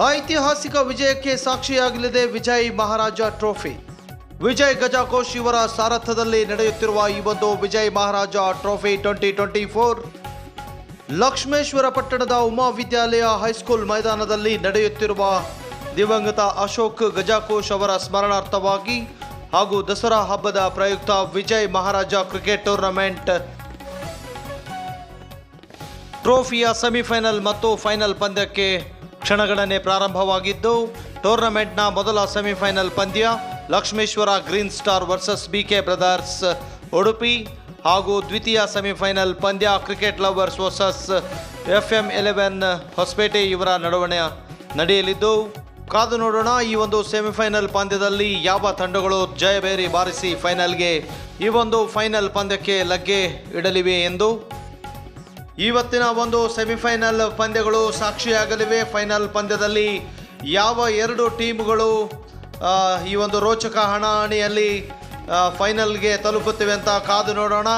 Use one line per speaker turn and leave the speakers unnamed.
ಐತಿಹಾಸಿಕ ವಿಜಯಕ್ಕೆ ಸಾಕ್ಷಿಯಾಗಲಿದೆ ವಿಜಯ್ ಮಹಾರಾಜ ಟ್ರೋಫಿ. ವಿಜಯ್ ಗಜಾಕೋಶ್ ಇವರ ಸಾರಥ್ಯದಲ್ಲಿ ನಡೆಯುತ್ತಿರುವ ಈ ಒಂದು Vijay Maharaja trophy twenty twenty four Lakshmeshwar ಪಟ್ಟಣದ ಉಮಾ ವಿದ್ಯಾಲಯ ಹೈಸ್ಕೂಲ್ ಮೈದಾನದಲ್ಲಿ ನಡೆಯುತ್ತಿರುವ ದಿವಂಗತ ಅಶೋಕ್ ಗಜಾಕೋಶ್ ಅವರ ಸ್ಮರಣಾರ್ಥವಾಗಿ ಹಾಗೂ ದಸರಾ ಹಬ್ಬದ ಪ್ರಯುಕ್ತ ವಿಜಯ್ ಮಹಾರಾಜ ಕ್ರಿಕೆಟ್ ಟೂರ್ನಮೆಂಟ್. ಟ್ರೋಫಿಯ ಸೆಮಿಫೈನಲ್ ಮತ್ತು ಫೈನಲ್ ಪಂದ್ಯಕ್ಕೆ ಕ್ಷಣಗಣನೆ ಪ್ರಾರಂಭವಾಗಿದ್ದು, ಟೂರ್ನಮೆಂಟ್ನ ಮೊದಲ ಸೆಮಿಫೈನಲ್ ಪಂದ್ಯ Lakshmeshwar green star versus B K brothers Udupi ಹಾಗೂ ದ್ವಿತೀಯ ಸೆಮಿಫೈನಲ್ ಪಂದ್ಯ cricket lovers versus F M eleven Hosapete ಇವರ ನಡುವಣ ನಡೆಯಲಿದ್ದು, ಕಾದು ನೋಡೋಣ ಈ ಒಂದು ಸೆಮಿಫೈನಲ್ ಪಂದ್ಯದಲ್ಲಿ ಯಾವ ತಂಡಗಳು ಜಯಬೇರಿ ಬಾರಿಸಿ ಫೈನಲ್ಗೆ ಈ ಒಂದು ಫೈನಲ್ ಪಂದ್ಯಕ್ಕೆ ಲಗ್ಗೆ ಇಡಲಿವೆ ಎಂದು ಇವತ್ತಿನ ಒಂದು ಸೆಮಿಫೈನಲ್ ಪಂದ್ಯಗಳು ಸಾಕ್ಷಿಯಾಗಲಿವೆ. ಫೈನಲ್ ಪಂದ್ಯದಲ್ಲಿ ಯಾವ ಎರಡು ಟೀಮ್ಗಳು ಈ ಒಂದು ರೋಚಕ ಹಣಾಹಣಿಯಲ್ಲಿ ಫೈನಲ್ಗೆ ತಲುಪುತ್ತಿವೆ ಅಂತ ಕಾದು ನೋಡೋಣ.